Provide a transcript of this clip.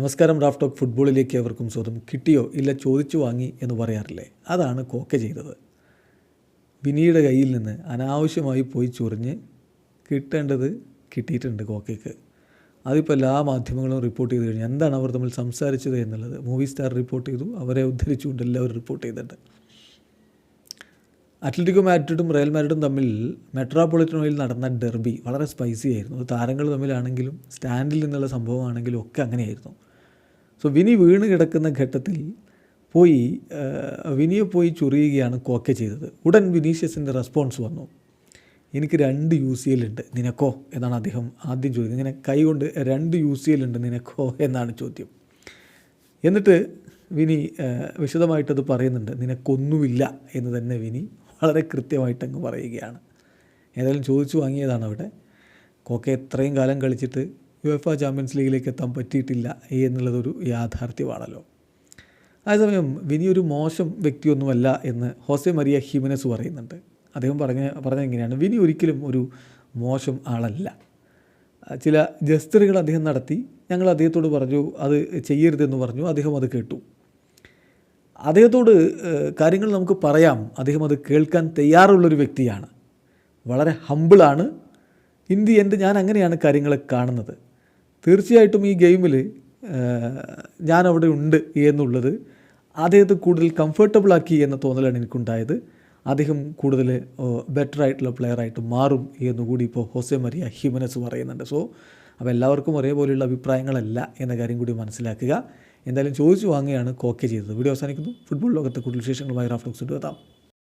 നമസ്കാരം Raf talk ഫുട്ബോളിലേക്ക് അവർക്കും സ്വന്തം കിട്ടിയോ ഇല്ല ചോദിച്ചു വാങ്ങി എന്ന് പറയാറില്ലേ? അതാണ് കോക്ക ചെയ്തത്. വിനിയുടെ കയ്യിൽ നിന്ന് അനാവശ്യമായി പോയി ചൊറിഞ്ഞ് കിട്ടേണ്ടത് കിട്ടിയിട്ടുണ്ട് കോക്കയ്ക്ക്. അതിപ്പോൾ എല്ലാ മാധ്യമങ്ങളും റിപ്പോർട്ട് ചെയ്ത് കഴിഞ്ഞു. എന്താണ് അവർ തമ്മിൽ സംസാരിച്ചത് എന്നുള്ളത്? മൂവി സ്റ്റാർ റിപ്പോർട്ട് ചെയ്തു. അവരെ ഉദ്ധരിച്ചുകൊണ്ട് എല്ലാവരും റിപ്പോർട്ട് ചെയ്തിട്ടുണ്ട്. അത്ലറ്റിക്കോ മാഡ്രിഡും റയൽ മാഡ്രിഡും തമ്മിൽ മെട്രോപൊളിറ്റനോയിൽ നടന്ന ഡെർബി വളരെ സ്പൈസി ആയിരുന്നു. അത് താരങ്ങൾ തമ്മിലാണെങ്കിലും സ്റ്റാൻഡിൽ നിന്നുള്ള സംഭവമാണെങ്കിലും ഒക്കെ അങ്ങനെയായിരുന്നു. സോ വിനി വീണ് കിടക്കുന്ന ഘട്ടത്തിൽ പോയി വിനിയെ പോയി ചൊറിയുകയാണ് കോക്കെ ചെയ്തത്. ഉടൻ വിനീഷ്യസിന്റെ റെസ്പോൺസ് വന്നു. എനിക്ക് രണ്ട് യു സി എൽ ഉണ്ട് നിനക്കോ? എന്നാണ് അദ്ദേഹം ആദ്യം ചോദിച്ചത് ഇങ്ങനെ കൈകൊണ്ട് രണ്ട് യു സി എൽ ഉണ്ട് നിനക്കോ? എന്നാണ് ചോദ്യം. എന്നിട്ട് വിനി വിശദമായിട്ടത് പറയുന്നുണ്ട്. നിനക്കൊന്നുമില്ല എന്ന് തന്നെ വിനി വളരെ കൃത്യമായിട്ട് അങ്ങ് പറയുകയാണ്. ഏതായാലും ചോദിച്ചു വാങ്ങിയതാണ് അവിടെ. കോക്കെ എത്രയും കാലം കളിച്ചിട്ട് യു എഫ് ചാമ്പ്യൻസ് ലീഗിലേക്ക് എത്താൻ പറ്റിയിട്ടില്ല എന്നുള്ളതൊരു യാഥാർത്ഥ്യമാണല്ലോ. അതേസമയം വിനി ഒരു മോശം വ്യക്തിയൊന്നുമല്ല എന്ന് ഹോസെ മരിയ ഹിമനസ് പറയുന്നുണ്ട്. അദ്ദേഹം പറഞ്ഞ പറഞ്ഞത് എങ്ങനെയാണ് വിനി ഒരിക്കലും ഒരു മോശം ആളല്ല. ചില ജസ്റ്ററുകൾ അദ്ദേഹം നടത്തി. ഞങ്ങൾ അദ്ദേഹത്തോട് പറഞ്ഞു അത് ചെയ്യരുതെന്ന് പറഞ്ഞു. അദ്ദേഹം അത് കേട്ടു. അദ്ദേഹത്തോട് കാര്യങ്ങൾ നമുക്ക് പറയാം. അദ്ദേഹം അത് കേൾക്കാൻ തയ്യാറുള്ളൊരു വ്യക്തിയാണ്. വളരെ ഹമ്പിളാണ് ഇന്ത്യ എന്റെ ഞാൻ അങ്ങനെയാണ് കാര്യങ്ങളെ കാണുന്നത്. തീർച്ചയായിട്ടും ഈ ഗെയിമിൽ ഞാനവിടെ ഉണ്ട് എന്നുള്ളത് അദ്ദേഹത്തെ കൂടുതൽ കംഫർട്ടബിൾ ആക്കി എന്ന തോന്നലാണ് എനിക്കുണ്ടായത്. അദ്ദേഹം കൂടുതൽ ബെറ്റർ ആയിട്ടുള്ള പ്ലെയറായിട്ട് മാറും എന്നുകൂടി ഇപ്പോൾ ഹോസെ മരിയ ഹ്യൂമനസ് പറയുന്നുണ്ട്. സോ അപ്പോൾ എല്ലാവർക്കും ഒരേപോലെയുള്ള അഭിപ്രായങ്ങളല്ല എന്ന കാര്യം കൂടി മനസ്സിലാക്കുക. എന്തായാലും ചോദിച്ചു വാങ്ങുകയാണ് കോക്കെ ചെയ്തത്. വീഡിയോ അവസാനിക്കുന്നു. ഫുട്ബോൾ ലോകത്തെ കൂടുതൽ വിശേഷങ്ങളുമായി റാഫ്ലോക്സ് എത്താം.